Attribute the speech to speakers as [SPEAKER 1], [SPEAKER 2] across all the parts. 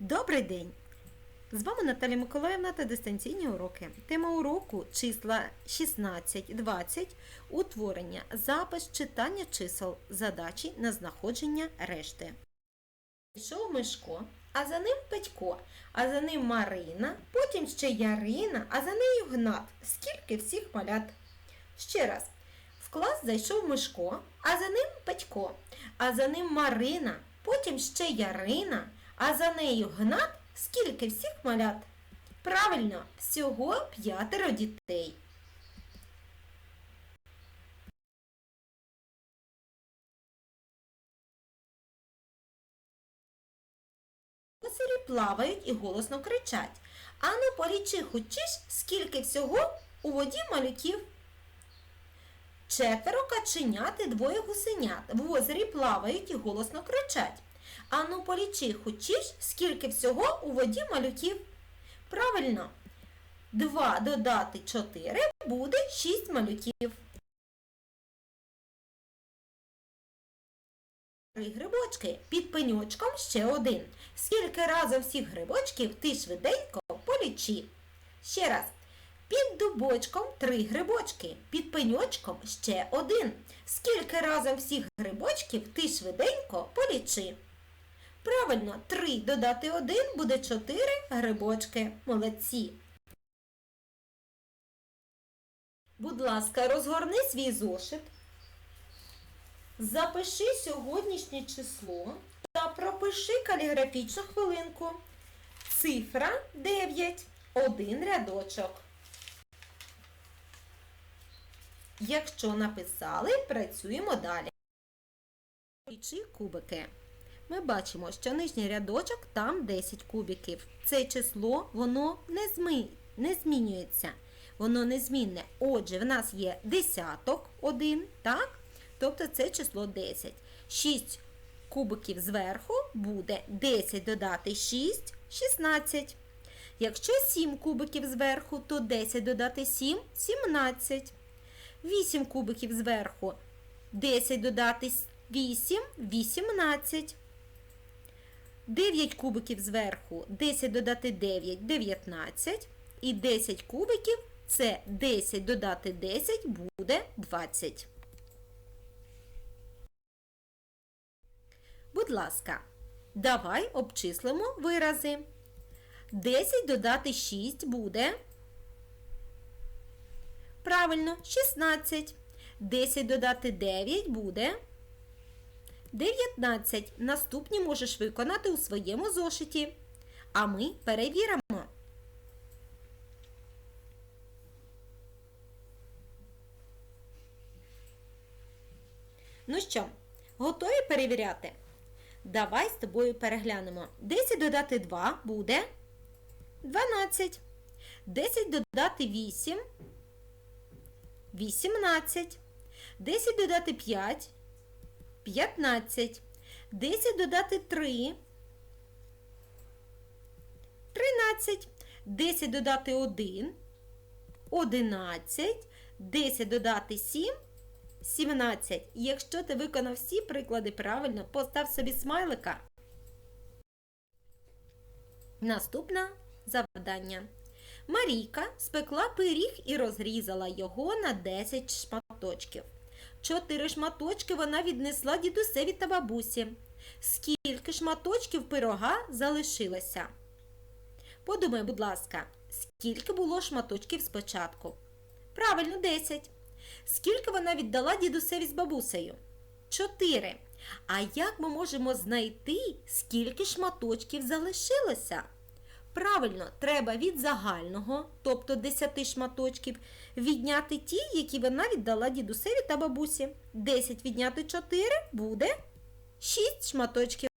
[SPEAKER 1] Добрий день! З вами Наталя Миколаївна та дистанційні уроки. Тема уроку числа 16-20, утворення, запис, читання чисел, задачі на знаходження решти. Пішов Мишко, а за ним Петько, а за ним Марина, потім ще Ярина, а за нею Гнат. Скільки всіх малят? Ще раз. В клас зайшов Мишко, а за ним Петько, а за ним Марина, потім ще Ярина, а за нею Гнат. Скільки всіх малят? Правильно, всього п'ятеро дітей. Косарі плавають і голосно кричать. А Ану, полічи хочеш, скільки всього у воді малюків. Четверо каченят і двоє гусенят в озері плавають і голосно кричать. Ану, полічи хочеш, скільки всього у воді малюків. Правильно, 2 додати 4 буде 6 малюків. Три грибочки під пеньочком ще один. Скільки разом всіх грибочків ти швиденько полічи. Ще раз. Під дубочком три грибочки, під пеньочком ще один. Скільки разом всіх грибочків ти швиденько полічи. Правильно, 3 додати 1 буде 4 грибочки. Молодці. Будь ласка, розгорни свій зошит. Запиши сьогоднішнє число та пропиши каліграфічну хвилинку. Цифра 9. Один рядочок. Якщо написали, працюємо далі. Лічи кубики. Ми бачимо, що нижній рядочок там 10 кубиків. Це число воно не, зми... не змінюється. Воно незмінне. Отже, в нас є десяток 1, так? Тобто це число 10. 6 кубиків зверху буде 10 додати 6 16. Якщо 7 кубиків зверху, то 10 додати 7 17. 8 кубиків зверху. 10 додати 8 18. 9 кубиків зверху, 10 додати 9 19. І 10 кубиків це 10 додати 10 буде 20. Будь ласка, давай обчислимо вирази. 10 додати 6 буде. Правильно, 16. 10 додати 9 буде. 19. Наступні можеш виконати у своєму зошиті. А ми перевіримо. Ну що, готові перевіряти? Давай з тобою переглянемо. 10 додати 2 буде 12. 10 додати 8 18. 10 додати 5 15. 10 додати 3 13. 10 додати 1 11. 10 додати 7 17. Якщо ти виконав всі приклади правильно, постав собі смайлика. Наступне завдання. Марійка спекла пиріг і розрізала його на 10 шматочків. Чотири шматочки вона віднесла дідусеві та бабусі. Скільки шматочків пирога залишилося? Подумай, будь ласка, скільки було шматочків спочатку? Правильно, 10. Скільки вона віддала дідусеві з бабусею? 4. А як ми можемо знайти, скільки шматочків залишилося? Правильно, треба від загального, тобто 10 шматочків, відняти ті, які вона віддала дідусеві та бабусі. 10 відняти 4 буде 6 шматочків.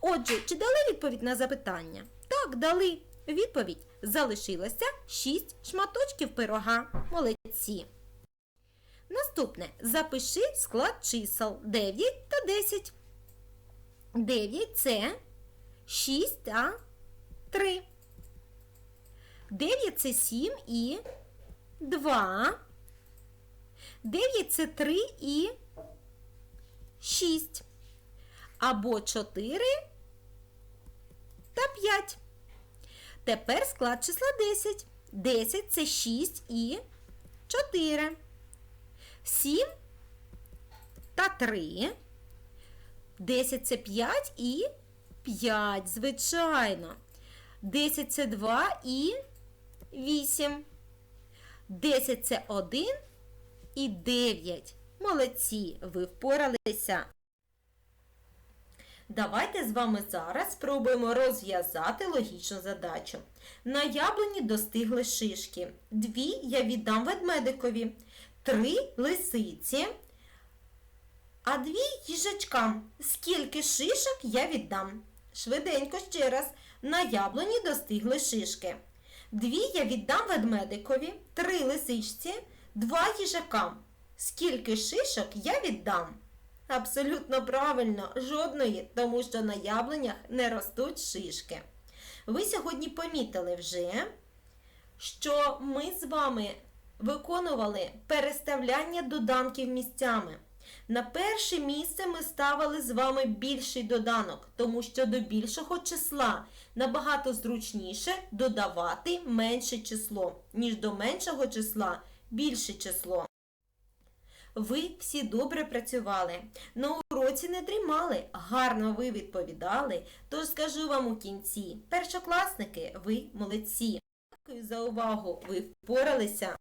[SPEAKER 1] Отже, чи дали відповідь на запитання? Так, дали. Відповідь залишилося 6 шматочків пирога. Молодці. Наступне. Запиши склад чисел 9 та 10. 9 це 6 та 3. 9 це 7 і 2. 9 це 3 і 6. Або 4 та та 5. Тепер склад числа 10. 10 це 6 і 4. 7 та 3. 10 це 5 і 5, звичайно. 10 це 2 і 8. 10 це 1 і 9. Молодці, ви впоралися. Давайте з вами зараз спробуємо розв'язати логічну задачу. На яблуні достигли шишки. Дві я віддам ведмедикові, три лисиці, а дві їжачкам. Скільки шишок я віддам? Швиденько ще раз. На яблуні достигли шишки. Дві я віддам ведмедикові, три лисичці, два їжакам. Скільки шишок я віддам? Абсолютно правильно, жодної, тому що на яблунях не ростуть шишки. Ви сьогодні помітили вже, що ми з вами виконували переставляння доданків місцями. На перше місце ми ставили з вами більший доданок, тому що до більшого числа набагато зручніше додавати менше число, ніж до меншого числа більше число. Ви всі добре працювали, на уроці не дрімали, гарно ви відповідали, тож скажу вам у кінці, першокласники, ви молодці. Дякую за увагу, ви впоралися.